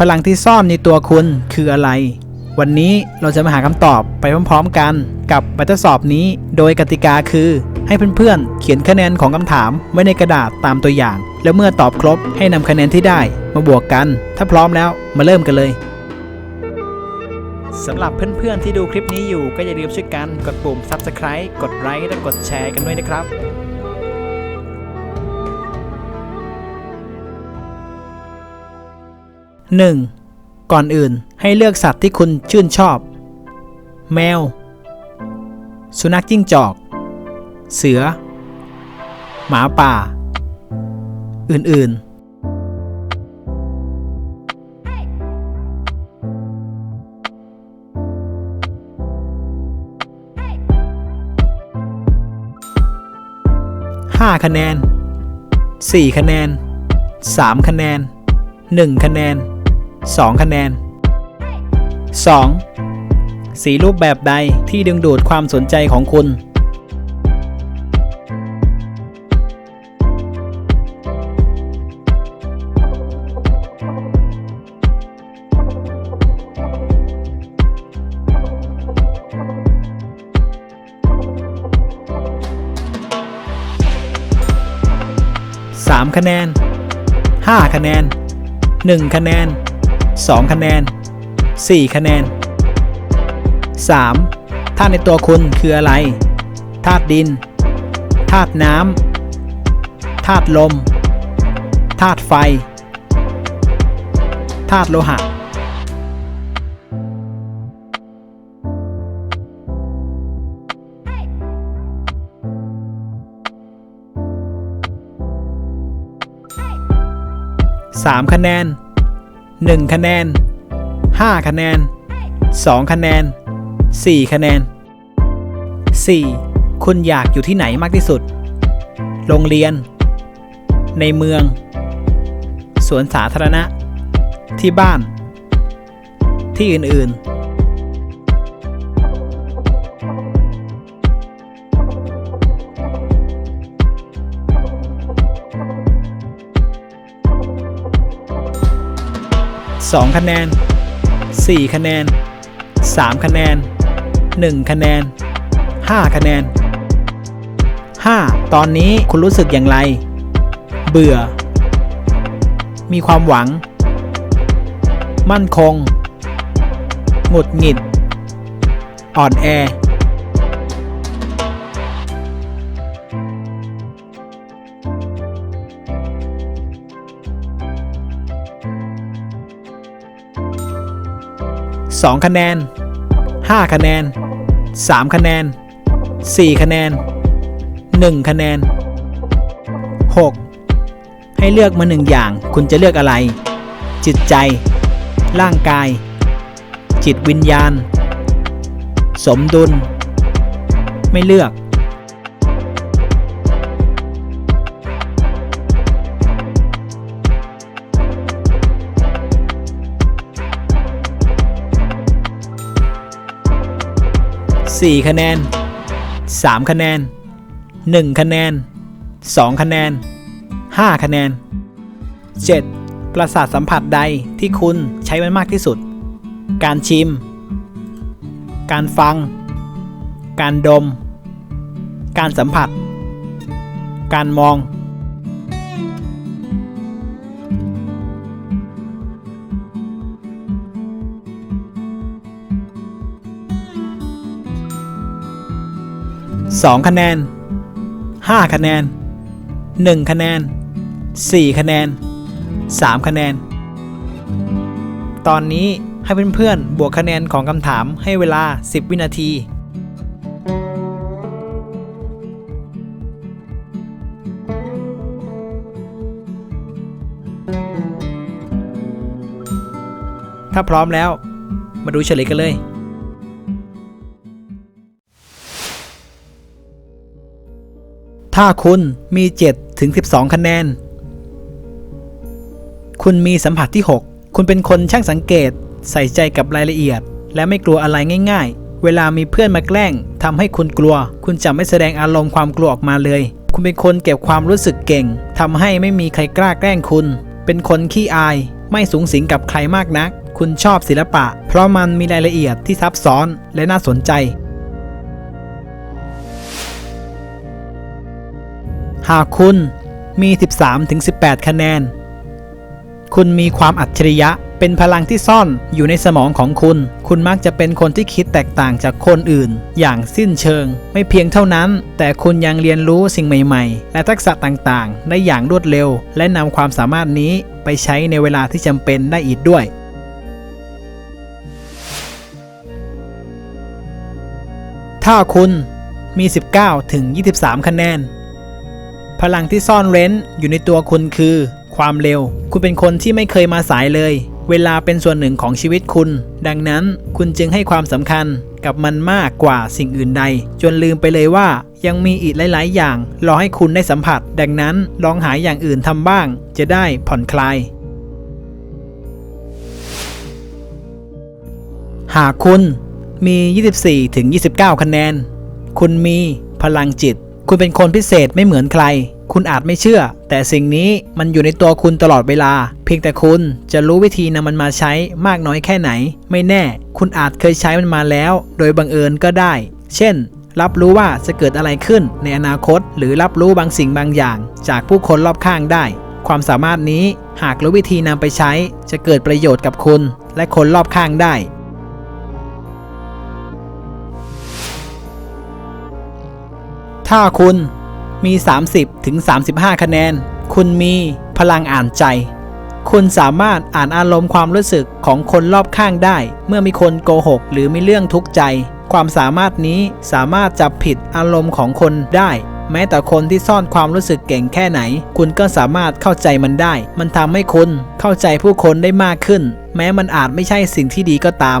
พลังที่ซ่อนในตัวคุณคืออะไร วันนี้เราจะมาหาคำตอบไปพร้อมๆกันกับบัตทดสอบนี้ โดยกติกาคือให้เพื่อนๆ เขียนคะแนนของคำถามไว้ในกระดาษตามตัวอย่าง แล้วเมื่อตอบครบให้นำคะแนนที่ได้มาบวกกัน ถ้าพร้อมแล้วมาเริ่มกันเลยสำหรับเพื่อนๆที่ดูคลิปนี้อยู่ก็อย่าลืมช่วยกันกดปุ่ม subscribe กดไลค์และกดแชร์กันด้วยนะครับ 1. ก่อนอื่นให้เลือกสัตว์ที่คุณชื่นชอบ แมว สุนัขจิ้งจอก เสือ หมาป่า อื่น ๆ5 คะแนน 4 คะแนน 3 คะแนน 1 คะแนน 2 คะแนน 2. สีรูปแบบใดที่ดึงดูดความสนใจของคุณ 3 คะแนน 5 คะแนน 1 คะแนน 2 คะแนน 4 คะแนน 3. ธาตุในตัวคุณคืออะไร ธาตุดิน ธาตุน้ำ ธาตุลม ธาตุไฟ ธาตุโลหะ3 คะแนน 1 คะแนน 5 คะแนน 2 คะแนน 4 คะแนน 4. คุณอยากอยู่ที่ไหนมากที่สุด โรงเรียน ในเมือง สวนสาธารณะ ที่บ้าน ที่อื่น ๆ 2 คะแนน 4 คะแนน 3 คะแนน 1 คะแนน 5 คะแนน 5. ตอนนี้คุณรู้สึกอย่างไร เบื่อ มีความหวัง มั่นคง หงุดหงิด อ่อนแอ 2 คะแนน 5 คะแนน 3 คะแนน 4 คะแนน 1 คะแนน 6. ให้เลือกมาหนึ่งอย่างคุณจะเลือกอะไร จิตใจ ร่างกาย จิตวิญญาณ สมดุล ไม่เลือก 4 คะแนน 3 คะแนน 1 คะแนน 2 คะแนน 5 คะแนน 7. ประสาทสัมผัสใดที่คุณใช้มันมากที่สุด การชิม การฟัง การดม การสัมผัส การมอง 2 คะแนน 5 คะแนน 1 คะแนน 4 คะแนน 3 คะแนน ตอนนี้ให้เพื่อนๆบวกคะแนนของคำถามให้เวลา 10 วินาทีถ้าพร้อมแล้ว มาดูเฉลยกันเลย ถ้าคุณมี 7 ถึง 12 คะแนน คุณมีสัมผัสที่ 6 คุณเป็นคนช่างสังเกต ใส่ใจกับรายละเอียด และไม่กลัวอะไรง่าย ๆ เวลามีเพื่อนมาแกล้งทำให้คุณกลัว คุณจะไม่แสดงอารมณ์ความกลัวออกมาเลย คุณเป็นคนเก็บความรู้สึกเก่งทำให้ไม่มีใครกล้าแกล้งคุณ เป็นคนขี้อาย ไม่สูงสิงกับใครมากนัก คุณชอบศิลปะ เพราะมันมีรายละเอียดที่ซับซ้อนและน่าสนใจ หากคุณมี 13-18 คะแนน คุณมีความอัจฉริยะเป็นพลังที่ซ่อนอยู่ในสมองของคุณ คุณมักจะเป็นคนที่คิดแตกต่างจากคนอื่น อย่างสิ้นเชิง ไม่เพียงเท่านั้น แต่คุณยังเรียนรู้สิ่งใหม่ ๆ และทักษะต่างๆ ได้อย่างรวดเร็ว และนำความสามารถนี้ไปใช้ในเวลาที่จำเป็นได้อีกด้วย ถ้าคุณมี 19ถึง23 คะแนน พลังที่ซ่อนเร้นอยู่ในตัวคุณคือ ความเร็ว คุณเป็นคนที่ไม่เคยมาสายเลย เวลาเป็นส่วนหนึ่งของชีวิตคุณ ดังนั้นคุณจึงให้ความสำคัญกับมันมากกว่าสิ่งอื่นใด จนลืมไปเลยว่ายังมีอีกหลาย ๆ อย่าง รอให้คุณได้สัมผัส ดังนั้นลองหาอย่างอื่นทำบ้าง จะได้ผ่อนคลาย หากคุณมี 24ถึง29 คะแนน คุณมีพลังจิต คุณเป็นคนพิเศษไม่เหมือนใคร คุณอาจไม่เชื่อ แต่สิ่งนี้มันอยู่ในตัวคุณตลอดเวลา เพียงแต่คุณจะรู้วิธีนำมันมาใช้มากน้อยแค่ไหน ไม่แน่ คุณอาจเคยใช้มันมาแล้ว โดยบังเอิญก็ได้ เช่น รับรู้ว่าจะเกิดอะไรขึ้นในอนาคต หรือรับรู้บางสิ่งบางอย่าง จากผู้คนรอบข้างได้ ความสามารถนี้หากรู้วิธีนำไปใช้ จะเกิดประโยชน์กับคุณ และคนรอบข้างได้ ถ้าคุณมี 30ถึง35 คะแนน คุณมีพลังอ่านใจ คุณสามารถอ่านอารมณ์ความรู้สึกของคนรอบข้างได้ เมื่อมีคนโกหก หรือมีเรื่องทุกข์ใจ ความสามารถนี้สามารถจับผิดอารมณ์ของคนได้ แม้แต่คนที่ซ่อนความรู้สึกเก่งแค่ไหน คุณก็สามารถเข้าใจมันได้ มันทำให้คุณเข้าใจผู้คนได้มากขึ้น แม้มันอาจไม่ใช่สิ่งที่ดีก็ตาม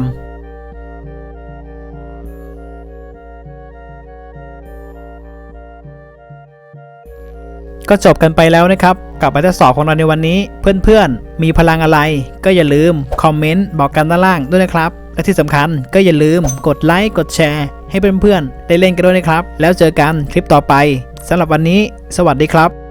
ก็จบกันไปแล้วนะครับ กับบททดสอบของเราในวันนี้ เพื่อนๆ มีพลังอะไร ก็อย่าลืมคอมเมนต์บอกกันด้านล่างด้วยนะครับ และที่สำคัญก็อย่าลืมกดไลค์กดแชร์ ให้เพื่อนๆได้เล่นกันด้วยนะครับ แล้วเจอกันคลิปต่อไปสำหรับวันนี้ สวัสดีครับ